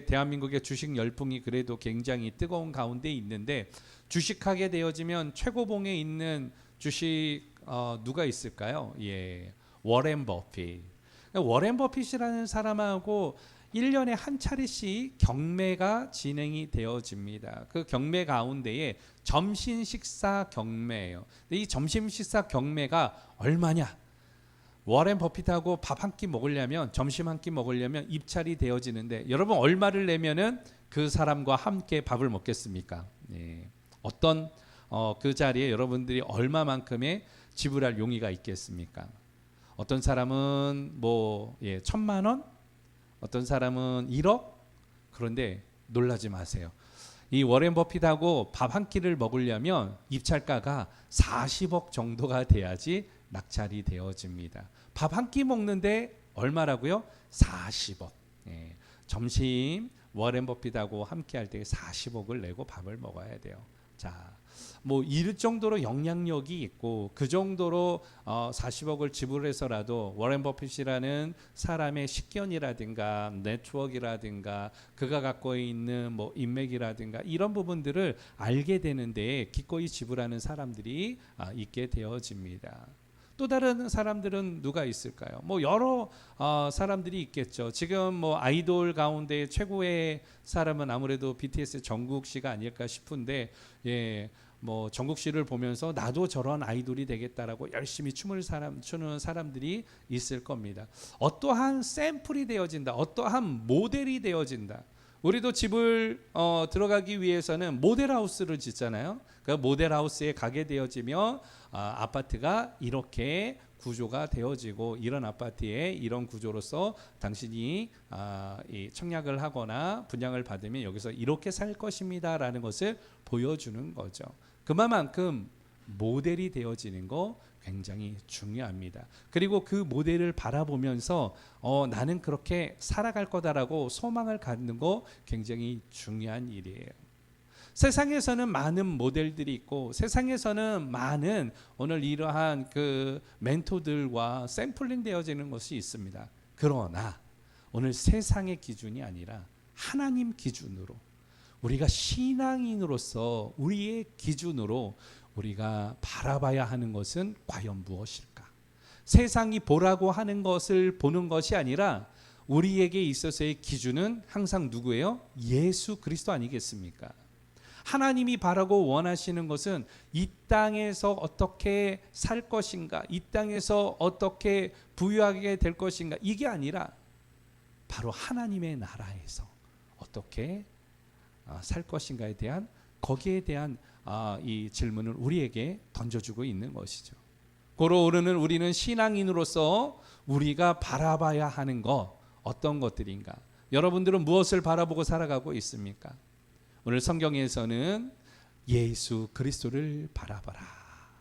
대한민국의 주식 열풍이 그래도 굉장히 뜨거운 가운데 있는데 주식하게 되어지면 최고봉에 있는 주식 어, 누가 있을까요? 예, 워렌 버핏. 워렌 버핏이라는 사람하고 1년에 한 차례씩 경매가 진행이 되어집니다. 그 경매 가운데에 점심 식사 경매예요. 이 점심 식사 경매가 얼마냐? 워렌 버핏하고 밥 한 끼 먹으려면 점심 한 끼 먹으려면 입찰이 되어지는데 여러분 얼마를 내면은 그 사람과 함께 밥을 먹겠습니까? 예. 어떤 어, 그 자리에 여러분들이 얼마만큼의 지불할 용의가 있겠습니까? 어떤 사람은 뭐 예, 천만 원, 어떤 사람은 1억. 그런데 놀라지 마세요. 이 워렌 버핏하고 밥 한 끼를 먹으려면 입찰가가 40억 정도가 돼야지 낙찰이 되어집니다. 밥 한 끼 먹는데 얼마라고요? 40억. 예. 점심 워렌 버핏하고 함께 할 때 40억을 내고 밥을 먹어야 돼요. 자, 뭐 이럴 정도로 영향력이 있고 그 정도로 어 40억을 지불해서라도 워렌 버핏이라는 사람의 식견이라든가 네트워크라든가 그가 갖고 있는 뭐 인맥이라든가 이런 부분들을 알게 되는데 기꺼이 지불하는 사람들이 아, 있게 되어집니다. 또 다른 사람들은 누가 있을까요? 뭐 여러 어, 사람들이 있겠죠. 지금 뭐 아이돌 가운데 최고의 사람은 아무래도 BTS 정국 씨가 아닐까 싶은데 예. 뭐 정국 씨를 보면서 나도 저런 아이돌이 되겠다라고 열심히 춤을 사람 추는 사람들이 있을 겁니다. 어떠한 샘플이 되어진다. 어떠한 모델이 되어진다. 우리도 집을 어, 들어가기 위해서는 모델하우스를 짓잖아요. 그 모델하우스에 가게 되어지면 아, 아파트가 이렇게 구조가 되어지고 이런 아파트에 이런 구조로서 당신이 아, 이 청약을 하거나 분양을 받으면 여기서 이렇게 살 것입니다라는 것을 보여주는 거죠. 그만큼 모델이 되어지는 거 굉장히 중요합니다. 그리고 그 모델을 바라보면서 어, 나는 그렇게 살아갈 거다라고 소망을 갖는 거 굉장히 중요한 일이에요. 세상에서는 많은 모델들이 있고 세상에서는 많은 오늘 이러한 그 멘토들과 샘플링 되어지는 것이 있습니다. 그러나 오늘 세상의 기준이 아니라 하나님 기준으로 우리가 신앙인으로서 우리의 기준으로 우리가 바라봐야 하는 것은 과연 무엇일까? 세상이 보라고 하는 것을 보는 것이 아니라 우리에게 있어서의 기준은 항상 누구예요? 예수 그리스도 아니겠습니까? 하나님이 바라고 원하시는 것은 이 땅에서 어떻게 살 것인가, 이 땅에서 어떻게 부유하게 될 것인가, 이게 아니라 바로 하나님의 나라에서 어떻게 아, 살 것인가에 대한 거기에 대한 아, 이 질문을 우리에게 던져주고 있는 것이죠. 고로 오르는 우리는 신앙인으로서 우리가 바라봐야 하는 것 어떤 것들인가? 여러분들은 무엇을 바라보고 살아가고 있습니까? 오늘 성경에서는 예수 그리스도를 바라봐라.